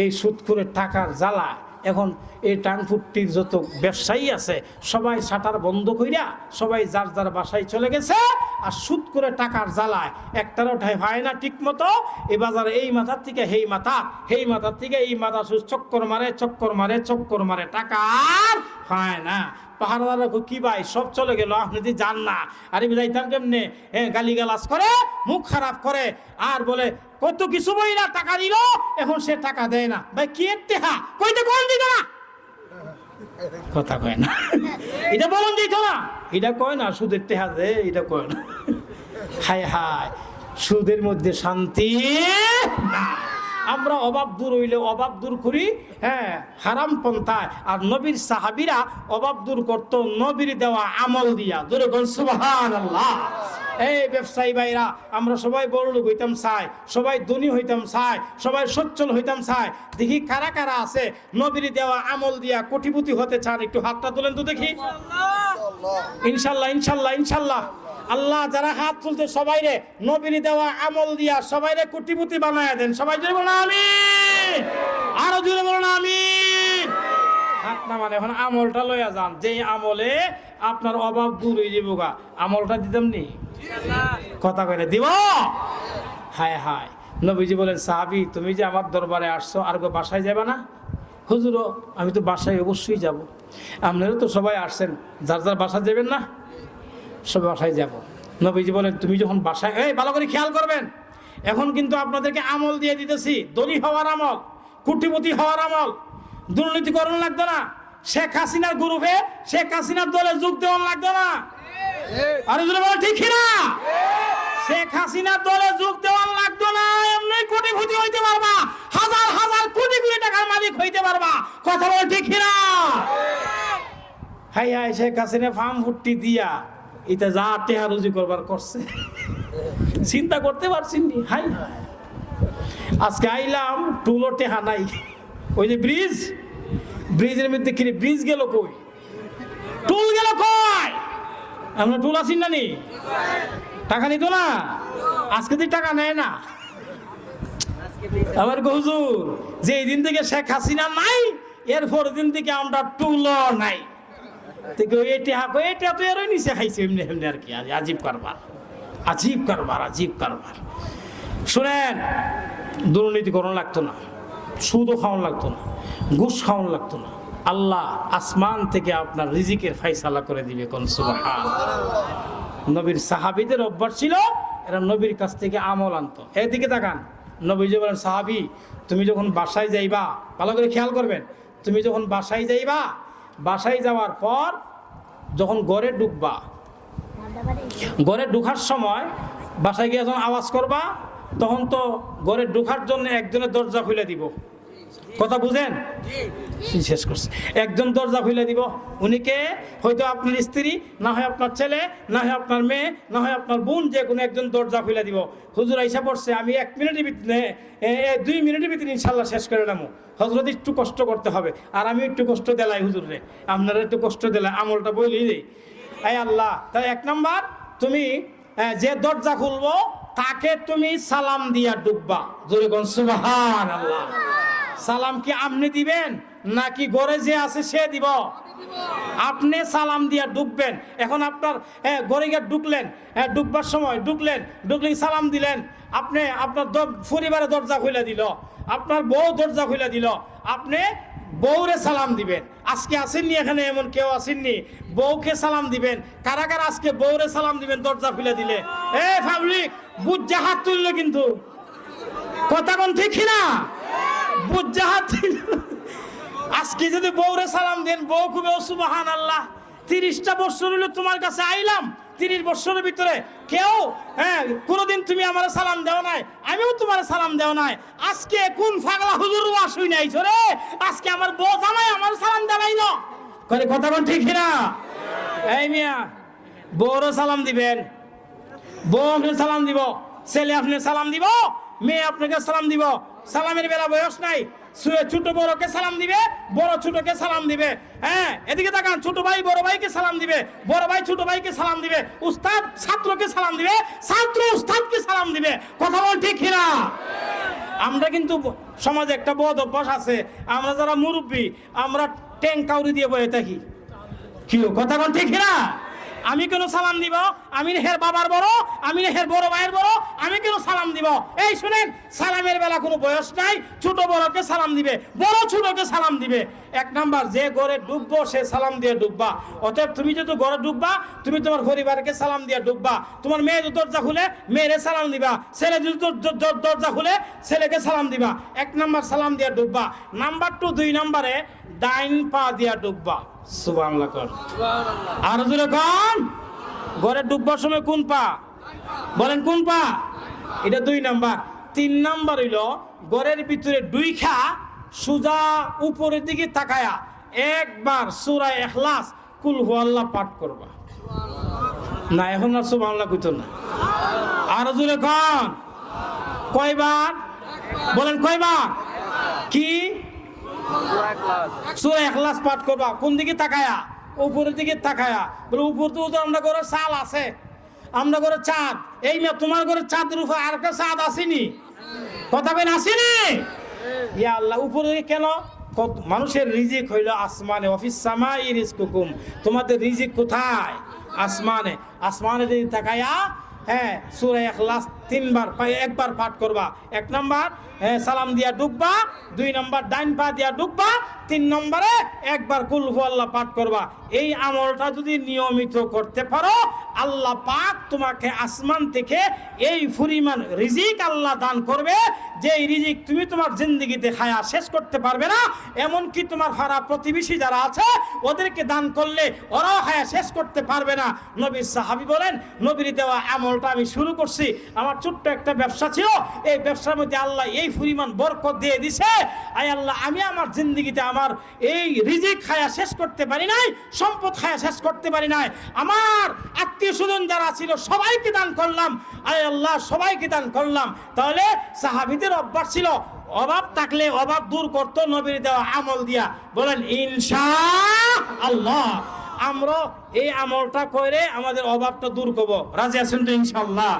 এই করে টাকার জ্বালা, এখন এই টাংফুটটির যত ব্যবসায়ী আছে, সবাই শাটার বন্ধ কইরা সবাই যার যার বাসায় চলে গেছে, আর সুদ করে টাকার জ্বালায়। একটারও ঠাই হয় না ঠিক মতো বাজারে এই মাথার থেকে হেই মাথা, হেই মাথার থেকে এই মাথা সুদ চক্কর মারে চক্কর মারে চক্কর মারে টাকা আর হয় না। পাহাড়দারা কি ভাই, সব চলে গেল, আপনি যদি যান না। আরে যাইতাম কেমনে? গালি গালাজ করে, মুখ খারাপ করে, আর বলে কত কিছু বই টাকা দিল, এখন সে টাকা দেয় না। ভাই, কি টেহা কইতে কোন দিত না? কথা কয় না। এটা বলুন দিত না। এটা কয় না সুদের টেহা দে, এটা কয় না। হায় হায়, সুদের মধ্যে শান্তি না আমরা অভাব দূর হইলে অভাব দূর করি হ্যাঁ হারাম পন্থায়। আর নবীর সাহাবিরা অভাব দূর করত নবীর দেওয়া আমল দিয়া। দূরে সুবাহান আল্লাহ এই ব্যবসায়ী ভাইরা আমরা সবাই বড় লোক হইতাম চাই সবাই ধনী হইতাম চাই সবাই সচ্ছল হইতাম চাই দেখি কারা কারা আছে নবীর দেওয়া আমল দিয়া কোটিপতি হতে চান। একটু হাতটা তোলেন তো দেখি। ইনশাল্লাহ ইনশাল্লাহ ইনশাল্লাহ। আল্লাহ যারা হাত তুলতে সবাই রে নবীর দেওয়া আমল দিয়া সবাই রে কোটিপতি বানায় দেন। সবাই জুড়ে বলো আমি আরও জুড়ে বলো না আমি এখন আমলটা লইয়া যান। যে আমলে আপনার অভাব দূর হয়ে যাব গা। আমলটা দিতাম নি? কথা কইলে দিব? হায় হায়। নবীজি বলেন, সাহাবি, তুমি যে আমার দরবারে আসছো, আর গো বাসায় যাবে না? হুজুরও, আমি তো বাসায় অবশ্যই যাব। আপনারা তো সবাই আসছেন। যার যার বাসা যাবেন না? সব বাসায় যাব। নবীজি বলেন, তুমি যখন বাসায় এই, ভালো করে খেয়াল করবেন। এখন কিন্তু আপনাদেরকে আমল দিয়ে দিতেছি। দলি হওয়ার আমল, কুটিপতি হওয়ার আমল। দুর্নীতিকরণ লাগতো না। শেখ হাসিনার গ্রুপে, শেখ হাসিনার দলে যোগ দেওয়ার লাগতো না। আরে ঠিক শেখ হাসিনার দেওয়ার লাগতো না। এমনি হইতে পারবা। হাজার হাজার মালিক হইতে পারবা। কথা বলো না হাই হাই শেখ ফার্ম ফুটটি দিয়া এটা যা টেহা রুজি করবার করছে। চিন্তা করতে পারছি নি হাই। আজকে আইলাম টুলো টেহা নাই। ওই যে ব্রিজ, ব্রিজের মধ্যে কিনে ব্রিজ গেল কই? টুল গেল কই? আমরা টুল আসিন না নি? টাকা নিত না? আজকে তো টাকা নেয় না। আমার হুজুর যে এই দিন থেকে শেখ হাসিনা নাই এর পরের দিন থেকে আমরা টুলো নাই। তো আর আজীব আজীব দুর্নীতি লাগতো না লাগতো না খাওয়ান লাগতো না। আল্লাহ আসমান থেকে আপনার রিজিকের ফাইসালা করে দিবে কোন নবীর সাহাবিদের অভ্যাস ছিল, এরা নবীর কাছ থেকে আমল আনতো। এদিকে তাকান নবীজি বলেন, সাহাবি, তুমি যখন বাসায় যাইবা, ভালো করে খেয়াল করবেন, তুমি যখন বাসায় যাইবা বাসায় যাওয়ার পর যখন গড়ে ঢুকবা গড়ে ঢুকার সময় বাসায় গিয়ে যখন আওয়াজ করবা, তখন তো গড়ে ঢুকার জন্য একজনের দরজা খুলে দিব। কথা বুঝেন? শেষ করছে। একজন দরজা খুলে দিব। উনিকে হয়তো আপনার স্ত্রী না হয় আপনার ছেলে না হয় আপনার মেয়ে না হয় আপনার বোন যে কোনো একজন দরজা খুলে দিব। হুজুর আইসা পড়ছে আমি এক মিনিটের ভিতরে দুই মিনিটের ভিতরে ইনশাল্লাহ শেষ করে নামো হজরত একটু কষ্ট করতে হবে। আর আমি একটু কষ্ট দিলাই হুজুর রে। আপনারা একটু কষ্ট দিলাই আমলটা বলেই দিই। এই আল্লাহ তাই এক নাম্বার তুমি যে দরজা খুলবো তাকে তুমি সালাম দিয়া ডুববা। জোরে কোন সুবহান আল্লাহ সালাম কি আপনি দিবেন? নাকি ঘরে যে আছে সে দিব? আপনি সালাম দিয়া ঢুকবেন এখন আপনার হ্যাঁ ঘরে গিয়ে হ্যাঁ ঢুকবার সময় ঢুকলেন ঢুকলেই সালাম দিলেন। আপনি, আপনার পরিবারে দরজা খুলে দিল। আপনার বউ দরজা খুলে দিল। আপনি বউরে সালাম দিবেন। আজকে আসেননি এখানে এমন কেউ আসেননি। বউকে সালাম দিবেন। কারা কারা আজকে বউরে সালাম দিবেন, দরজা খুলে দিলে। এ, পাবলিক, বুঝ হাত তুললে কিন্তু। কথা কোন ঠিক না আজকে যদি বউরে সালাম দেন, বউ খুবই সুবাহান আল্লাহ তিরিশটা বছর হলো তোমার কাছে আইলাম, তিরিশ বছরের ভিতরে কেউ হ্যাঁ কোনোদিন তুমি আমার সালাম দেও নাই, আমিও তোমার সালাম দেও নাই। আজকে কোন ফাগলা হুজুর আসুই নাই রে আজকে আমার বউ জামাই আমার সালাম দেওয়াই না। করে কথা কোন ঠিক না এই মিয়া বউরও সালাম দিবেন, বউ আপনি সালাম দিব, ছেলে আপনি সালাম দিব, মেয়ে আপনাকে সালাম দিব সালামের বেলা বয়স নাই। ছোট বড়কে সালাম দিবে, বড় ছোটকে সালাম দিবে। হ্যাঁ এদিকে তাকান, ছোট ভাই, বড় ভাইকে সালাম দিবে, বড় ভাই, ছোট ভাইকে সালাম দিবে, উস্তাদ ছাত্রকে সালাম দিবে, ছাত্র উস্তাদকে সালাম দিবে। কথা বল ঠিক না আমরা কিন্তু সমাজে একটা বদ অভ্যাস আছে। আমরা যারা মুরব্বী, আমরা ট্যাঙ্ক কাউরি দিয়ে বয়ে থাকি। কি কথা কোন ঠিক না আমি কেন সালাম দিব? আমি হের বাবার বড়, আমি হের বড় ভাইয়ের বড়, আমি কেন সালাম দিব? এই শুনেন, সালামের বেলা কোনো বয়স নাই, ছোট বড়কে সালাম দিবে, বড় ছোটকে সালাম দিবে। এক নাম্বার, যে ঘরে ডুববো, সে সালাম দিয়ে ডুববা। অতএব তুমি যেহেতু ঘরে ডুববা, তুমি তোমার পরিবারকে সালাম দিয়ে ডুববা। তোমার মেয়ে যদি দরজা খুলে, মেয়েরে সালাম দিবা। ছেলে যদি দর- দর- দর- দরজা খুলে, ছেলেকে সালাম দিবা। এক নাম্বার, সালাম দিয়ে ডুববা। নাম্বার টু দুই নাম্বারে, ডাইন পা দিয়া ডুববা। আর জোরে কন ঘরে ডুববার সময় কোন পা? বলেন কোন পা? এটা দুই নাম্বার। তিন নাম্বার হইল, ঘরের ভিতরে দুই খা সুজা উপরের দিকে তাকায়া একবার সুরা এখলাস কুল আল্লাহ পাঠ করবা। না, এখন আর সব বাংলা কইতো না। আর জোরে কন কয়বার? বলেন কয়বার? কি? সুরা এখলাস পাঠ করবা। কোন দিকে তাকায়া? উপরের দিকে তাকায়া। বলে উপর তো আমরা ঘরে চাল আছে। আমরা ঘরে চাঁদ। এই মেয়ে তোমার ঘরে চাঁদের উপর আর একটা চাঁদ আসেনি। কথা কেন আসেনি? ইয়া আল্লাহ উপরে কেন? কত মানুষের রিজিক হইল আসমানে। অফিস সামা ইরিস কুকুম তোমাদের রিজিক কোথায়? আসমানে। আসমানে যদি তাকায়া হ্যাঁ সুরে এখলাস তিনবার পা- একবার পাঠ করবা। এক নম্বর হ্যাঁ সালাম দিয়া ডুববা। দুই নম্বর, ডাইন পা দিয়া ডুববা। তিন নম্বরে, একবার কুলফু আল্লাহ পাঠ করবা। এই আমলটা যদি নিয়মিত করতে পারো, আল্লাহ পাক তোমাকে আসমান থেকে এই ফুরিমান রিজিক আল্লাহ দান করবে। যে রিজিক তুমি তোমার জিন্দগিতে খায়া শেষ করতে পারবে না, এমনকি তোমার ভাড়া প্রতিবেশী যারা আছে, ওদেরকে দান করলে ওরাও খায়া শেষ করতে পারবে না। নবীর সাহাবি বলেন, নবীর দেওয়া আমলটা আমি শুরু করছি। আমার ছোট্ট একটা ব্যবসা ছিল, এই ব্যবসার মধ্যে আল্লাহ এই পরিমাণ বরকত দিয়ে দিছে। আয় আল্লাহ, আমি আমার জিন্দগিতে আমার এই রিজিক খায়া শেষ করতে পারি নাই, সম্পদ খায়া শেষ করতে পারি নাই। আমার আত্মীয় স্বজন যারা ছিল, সবাইকে দান করলাম। আয় আল্লাহ, সবাইকে দান করলাম। তাহলে সাহাবিদের অভ্যাস ছিল। অভাব থাকলে অভাব দূর করতো নবীর দেওয়া আমল দিয়া। বলেন ইনশা আল্লাহ আমরা এই আমলটা করে আমাদের অভাবটা দূর করব। রাজি আছেন তো ইনশাল্লাহ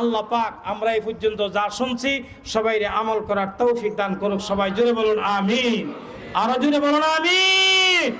আল্লাহ পাক, আমরা এই পর্যন্ত যা শুনছি সবাই আমল করার তৌফিক দান করুক। সবাই জোরে বলুন, আমিন। আরও জোরে বলুন, আমিন।